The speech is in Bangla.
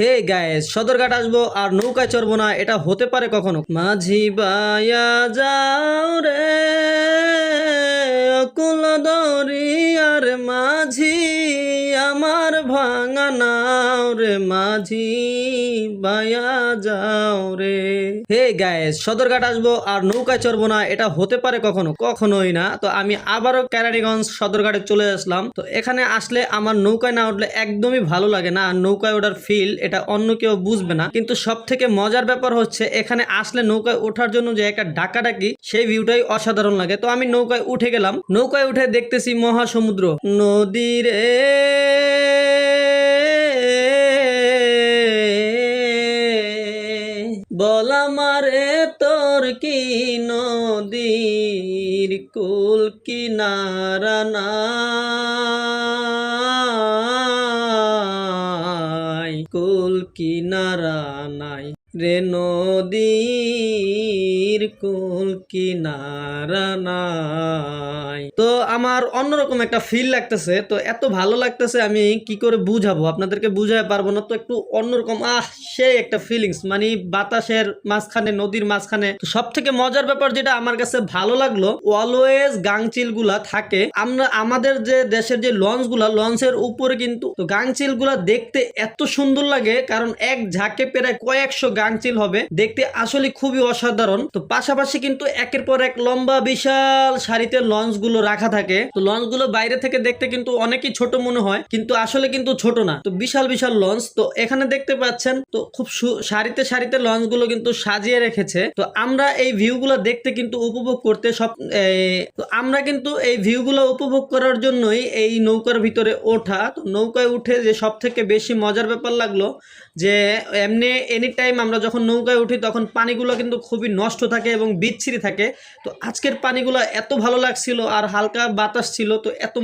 হে গায়েস, সদরঘাট আসব আর নৌকা চড়বো না, এটা হতে পারে কখনো। মাঝি বায়া যাও রে, অকুল দরিয়ার মাঝি আমার ভাঙা নাও রে মাঝি, বায়া যাও রে। হে গায়েস সদরঘাট আসব আর নৌকায় চড়বো না, এটা হতে পারে কখনো? কখনোই না। তো আমি আবারও ক্যারানিগঞ্জ সদরঘাটে চলে আসলাম। তো এখানে আসলে আমার নৌকায় না উঠলে একদমই ভালো লাগে না। নৌকায় ওঠার ফিল এটা অন্য কেউ বুঝবে না। কিন্তু সব থেকে মজার ব্যাপার হচ্ছে, এখানে আসলে নৌকায় ওঠার জন্য যে একটা ডাকাডাকি, সেই ভিউটাই অসাধারণ লাগে। তো আমি নৌকায় উঠে গেলাম। নৌকায় উঠে দেখতেছি মহাসমুদ্র। নদীরে বলা মারে তোর কি নদীর কুল কিনারা নাই? কুল কিনারা নাই। রে নদীর কুল কিনারা নাই। তো আমার অন্যরকম একটা ফিল লাগতেছে, তো এত ভালো লাগতেছে আমি কি করে বুঝাবো? আপনাদেরকে বুঝাতে পারব না, তো একটু অন্যরকম, আহ, সেই একটা ফিলিংস মানে বাতাসের মাঝখানে, নদীর মাঝখানে। সব থেকে মজার ব্যাপার যেটা আমার কাছে ভালো লাগল অলওয়েজ গাংচিলগুলা থাকে। আমরা, আমাদের যে দেশের যে লঞ্চগুলা লঞ্চের উপরে কিন্তু গাংচিলগুলা দেখতে এত সুন্দর লাগে, কারণ এক ঝাঁকে প্রায় কয়েকশো গাংচিল হবে। দেখতে আসলে খুবই অসাধারণ। তো পাশাপাশি কিন্তু একের পর এক লম্বা, বিশাল সারিতে লঞ্চগুলো রাখা থাকে। তো লঞ্চগুলো বাইরে থেকে দেখতে কিন্তু অনেকই ছোট মনে হয়, কিন্তু আসলে কিন্তু ছোট না। তো বিশাল বিশাল লঞ্চ। তো এখানে দেখতে পাচ্ছেন, তো খুব সারিতে সারিতে লঞ্চগুলো কিন্তু সাজিয়ে রেখেছে। তো আমরা এই ভিউ গুলো দেখতে কিন্তু উপভোগ করতে সব তো আমরা কিন্তু এই ভিউ গুলো উপভোগ করার জন্যই এই নৌকার ভিতরে ওঠা। তো নৌকায় উঠে যে সব থেকে বেশি মজার ব্যাপার লাগল, যে এমনি এনি টাইম আমরা যখন নৌকায় উঠি, তখন পানিগুলো কিন্তু খুবই নষ্ট থাকে এবং বিচ্ছিরি থাকে। তো আজকের পানিগুলো এত ভালো লাগছিল আর হালকা বাতাস ছিল, তো এত